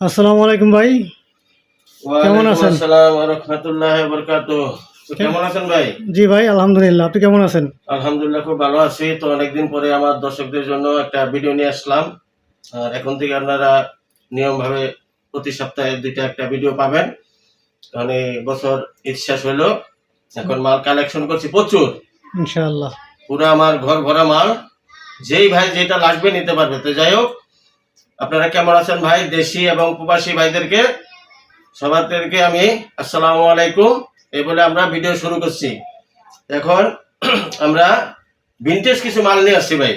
আসসালামু আলাইকুম ভাই। কেমন আছেন? কেমন আছেন ভাই? জি ভাই আলহামদুলিল্লাহ। আপনি কেমন আছেন? আলহামদুলিল্লাহ খুব ভালো আছি। তো অনেকদিন পরে আমার দর্শকদের জন্য একটা ভিডিও নিয়ে আসলাম। আর এখন থেকে আপনারা নিয়ম ভাবে প্রতি সপ্তাহে দুইটা একটা ভিডিও পাবেন। কারণ এই বছর ঈদ শেষ হলো। এখন মাল কালেকশন করছি প্রচুর। ইনশাআল্লাহ। পুরো আমার ঘর ভরা মাল। যেই ভাই যেটা লাগবে নিতে পারবে। তো যাই হোক আপনারা কেমন আছেন ভাই? দেশি এবং প্রবাসী ভাইদেরকে সবাইদেরকে আমি আসসালামু আলাইকুম। এই বলে আমরা ভিডিও শুরু করছি। এখন আমরা ভিনটেজ কিছু মাল নিয়ে আসছি ভাই।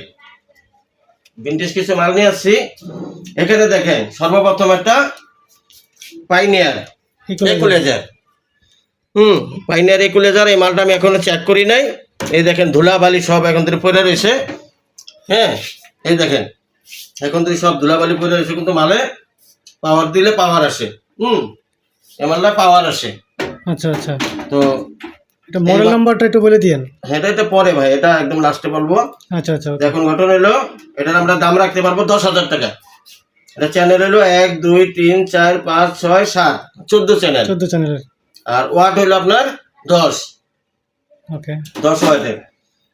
ভিনটেজ কিছু মাল নিয়ে আসছি। এখানে দেখেন, সর্বপ্রথম একটা পাইনিয়ার একুলেজার হুম পাইনিয়ার একুলেজার এই মালটা আমি এখনও চেক করি নাই। এই দেখেন, ধুলাবালি সব এখন থেকে পড়ে রয়েছে। হ্যাঁ এই দেখেন। এখন থেকে সব ধুলাবালি পড়ে রয়েছে কিন্তু মালে পাওয়ার দিলে পাওয়ার আসে হুম? এ মালটা পাওয়ার আসে। আচ্ছা আচ্ছা। তো এটা মডেল নাম্বারটা একটু বলে দিয়েন। হ্যাঁ, এটা এটা পরে ভাই এটা একদম লাস্টে বলব। আচ্ছা আচ্ছা. এখন ঘটনা হলো এটার আমরা দাম রাখতে পারব দশ হাজার টাকা। এটা চ্যানেল হলো এক দুই তিন চার পাঁচ ছয় সাত চোদ্দ চ্যানেল চোদ্দ চ্যানেল আর ওয়াট হলো আপনার দশ। ওকে। দশ ওয়াটের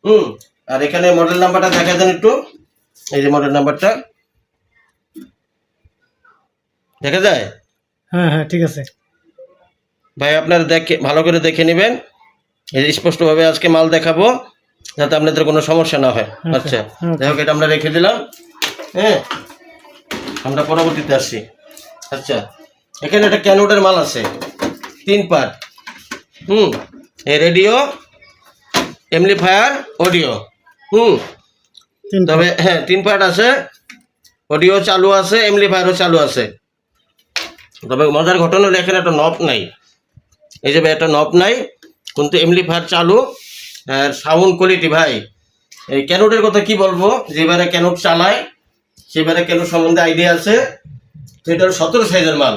হুম আর এখানে মডেল নাম্বারটা দেখা দেন একটু। এই যে মডেল নাম্বারটা দেখা যায়? হ্যাঁ হ্যাঁ ঠিক আছে। ভাই আপনারা দেখে ভালো করে দেখে নেবেন। এই যে স্পষ্টভাবে আজকে মাল দেখাবো যাতে আপনাদের কোনো সমস্যা না হয়। আচ্ছা okay. যাই হোক এটা আমরা রেখে দিলাম। হ্যাঁ আমরা পরবর্তীতে আসছি আচ্ছা এখানে একটা ক্যানোডের মাল আছে। তিন পার্ট। হুম এই রেডিও এমপ্লিফায়ার অডিও। হুম তবে হ্যাঁ তিন পার্ট আছে। অডিও চালু আছে এমপ্লিফায়ারও চালু আছে। তবে মজার ঘটনা হলো এখানে একটা নব নাই। এই যে একটা নব নাই কিন্তু এমপ্লিফায়ার চালু। আর সাউন্ড কোয়ালিটি ভাই এই ক্যানোটের কথা কি বলব? যেবারে ক্যানোট চালায় সেবারে ক্যানোট সম্বন্ধে আইডিয়া আছে। সেটা হলো সতেরো সাইজের মাল।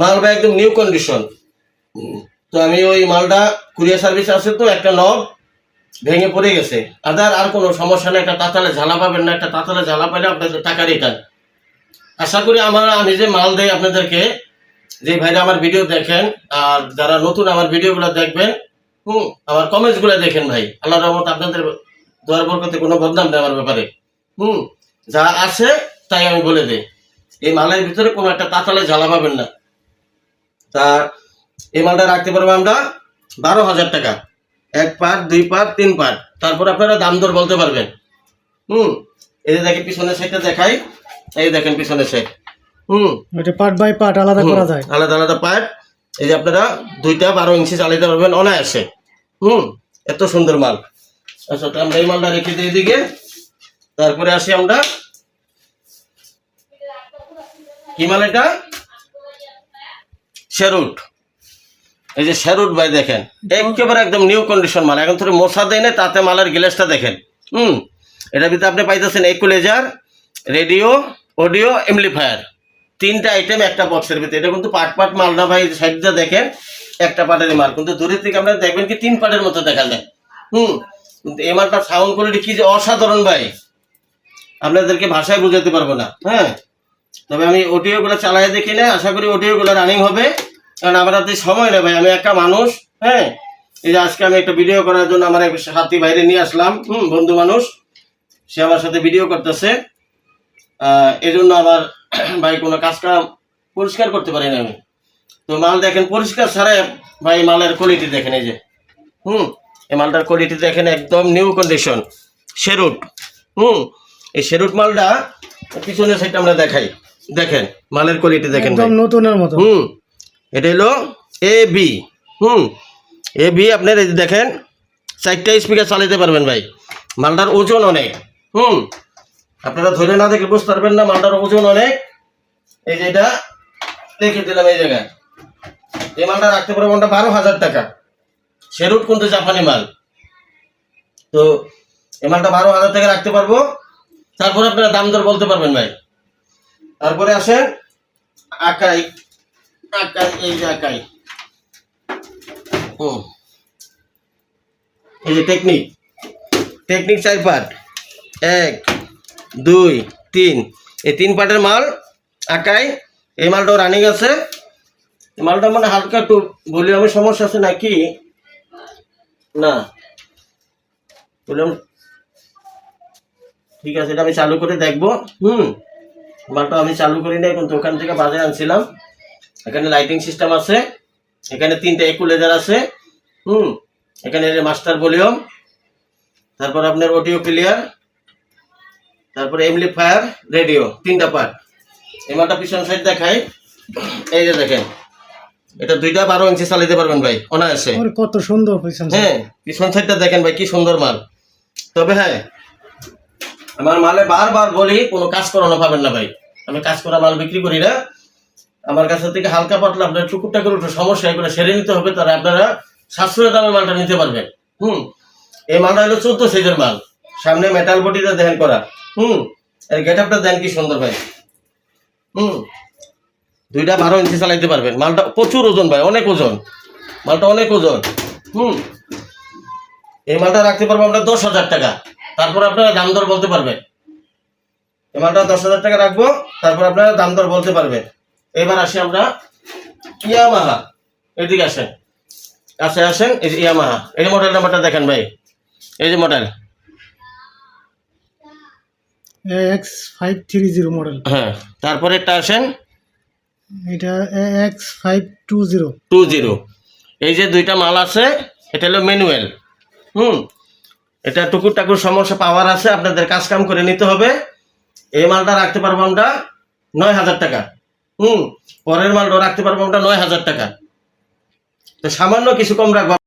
মাল ভাই একদম নিউ কন্ডিশন তো আমি ওই মালটা কুরিয়ার সার্ভিস আছে তো একটা নব ভেঙে পড়ে গেছে। আদার আর কোনো সমস্যা নেই, একটা তাতালে ঝালা পাবেন না, একটা তাতালে ঝালা পাইলে আপনাদের টাকা রিটার্ন আশা করি আমার, আমি যে মাল দেই আপনাদেরকে, যে ভাইরা আমার ভিডিও দেখেন, আর যারা নতুন আমার ভিডিওগুলো দেখবেন, হুম, আমার কমেন্টসগুলো দেখেন ভাই। আল্লাহ রহমত, আপনাদের দোয়ার বরকতে কোনো বদনাম নেই আমার ব্যাপারে। হুম, যা আছে তাই আমি বলে দিই। এই মালের ভিতরে কোনো একটা তাতালে ঝালা পাবেন না। তা এই মালটা রাখতে পারব আমরা বারো হাজার টাকা। এক পার্ট দুই পার্ট তিন পার্ট। তারপর আপনারা দাম দর বলতে পারবেন। হুম এই যে দেখেন পিছনের সাইডটা দেখাই। এই দেখেন পিছনের সাইড হুম। ওইটা পার্ট বাই পার্ট আলাদা করা যায়। আলাদা আলাদা পার্ট। এই যে আপনারা দুইটা বারো ইঞ্চি চালাতে পারবেন অনায়াসে। হুম এত সুন্দর মাল। আচ্ছা তো আমরা এই মালটা রেখে দিই এদিকে। তারপরে আসি আমরা। কি মাল এটা? শেরুট। এই যে শেরুট ভাই দেখেন, একেবারে একদম নিউ কন্ডিশন মাল। এখন ধরে মশা দেয় না, তাতে মালের গ্লাসটা দেখেন। হুম এটার ভিতরে আপনি পাইতেছেন একুলেজার রেডিও অডিও এমপ্লিফায়ার তিনটা আইটেম একটা বক্সের ভিতরে। এটা কিন্তু পার্ট পার্ট মাল না ভাই সাইডটা দেখেন, একটা পার্টের মাল। কিন্তু দূরের থেকে আপনারা দেখবেন কি তিন পাটের মতো দেখা যায়। হুম, কিন্তু এই মালটার সাউন্ড কোয়ালিটি কি যে অসাধারণ ভাই। আপনাদেরকে ভাষায় বোঝাতে পারব না হ্যাঁ। তবে আমি অডিওগুলো চালাই দেখি না, আশা করি অডিওগুলো রানিং হবে। কারণ আমার হাতে সময় নেই ভাই আমি একটা মানুষ হ্যাঁ? এই যে আজকে আমি একটা ভিডিও করার জন্য আমার এক সাথী বাইরে নিয়ে আসলাম হুম বন্ধু মানুষ। সে আমার সাথে ভিডিও করতেছে। এই জন্য আমার ভাই কোনো কাজ কাম পরিষ্কার করতে পারি না আমি। তো মাল দেখেন পরিষ্কার ছাড়া ভাই মালের কোয়ালিটি দেখেন এই যে। হুম এই মালটার কোয়ালিটি দেখেন একদম নিউ কন্ডিশন শেরুট হুম এই শেরুট মালটা পিছনের সাইডটা আমরা দেখাই। দেখেন মালের কোয়ালিটি দেখেন একদম নতুনের মতো। হুম এটা হলো A B hmm A B আপনার এই দেখেন, চারটা স্পিকার চালাতে পারবেন ভাই। মালটার ওজন অনেক। হুম, আপনারা ধরে না দেখে বুঝতে পারবেন না, মালটার ওজন অনেক। এই যে এটা রেখে দিলাম এই জায়গায়। এই মালটা রাখতে পারব মালটা বারো হাজার টাকা। সেরুট কিন্তু জাপানি মাল? তো, এই মালটা বারো হাজার টাকা রাখতে পারব। তারপরে আপনারা দাম দর বলতে পারবেন ভাই। তারপরে আসেন, আকাই আকাই এই যে আকাই হুম। এই যে টেকনিক টেকনিক চার পার্ট এক, দুই, তিন। এই তিন পার্টের মাল আকাই। এই মালটাও রানিং আছে। মালটা মানে হালকা একটু ভলিউমের সমস্যা আছে নাকি? না। ভলিউম ঠিক আছে, এটা আমি চালু করে দেখব। হুম। মালটা আমি চালু করি নাই, কিন্তু ওখান থেকে বাজারে আনছিলাম। এখানে লাইটিং সিস্টেম আছে এখানে তিনটা একুলেজার আছে হুম এখানে মাস্টার ভলিউম তারপর আপনার অডিও ক্লিয়ার তারপরে এমপ্লিফায়ার রেডিও তিনটা পার্ট এই মালটা পিছন সাইড দেখাই এই যে দেখেন এটা দুইটা বারো ইঞ্চি চালাতে পারবেন ভাই অনায়াসে। কত সুন্দর পিছন হ্যাঁ পিছন সাইডটা দেখেন ভাই কি সুন্দর মাল। তবে হ্যাঁ আমার মালে বারবার বলি কোনো কাজ করানো পাবেন না ভাই। আমি কাজ করা মাল বিক্রি করি না। আমার কাছে থেকে হালকা পাতলা আপনার টুকুরটা করে একটু সমস্যা এগুলো সেরে নিতে হবে তারা আপনারা সাশ্রয় দামে মালটা নিতে পারবেন। হুম? এই মালটা হলো চোদ্দ সাইজের মাল। সামনে মেটাল বটিটা দেখেন করা। হুম? এর গেট আপটা দেন কি সুন্দর ভাই। হুম? দুইটা বারো ইঞ্চি চালাইতে পারবেন। মালটা প্রচুর ওজন ভাই, অনেক ওজন। মালটা অনেক ওজন। হুম? এই মালটা রাখতে পারব আমরা দশ হাজার টাকা। তারপর আপনারা দাম দর বলতে পারবেন। এই মালটা দশ হাজার টাকা রাখব, তারপর আপনারা দাম দর বলতে পারবেন। এবার আসি আমরা ইয়ামাহা। এদিকে আসেন। আসে আসেন। এই যে ইয়ামাহা। এই যে মডেল নাম্বারটা দেখেন ভাই। এই যে model X five three zero model হ্যাঁ তারপরে একটা আসেন। এটা X five two zero two zero এই যে দুইটা মাল আছে এটা হলো ম্যানুয়াল হুম এটা টুকুর টাকুর সমস্যা পাওয়ার আছে আপনাদের কাজ কাম করে নিতে হবে। এই মালটা রাখতে পারব আমরা নয় হাজার টাকা। হুম পরের মালটা রাখতে পারব আমরা নয় হাজার টাকা। তো সামান্য কিছু কম রাখব।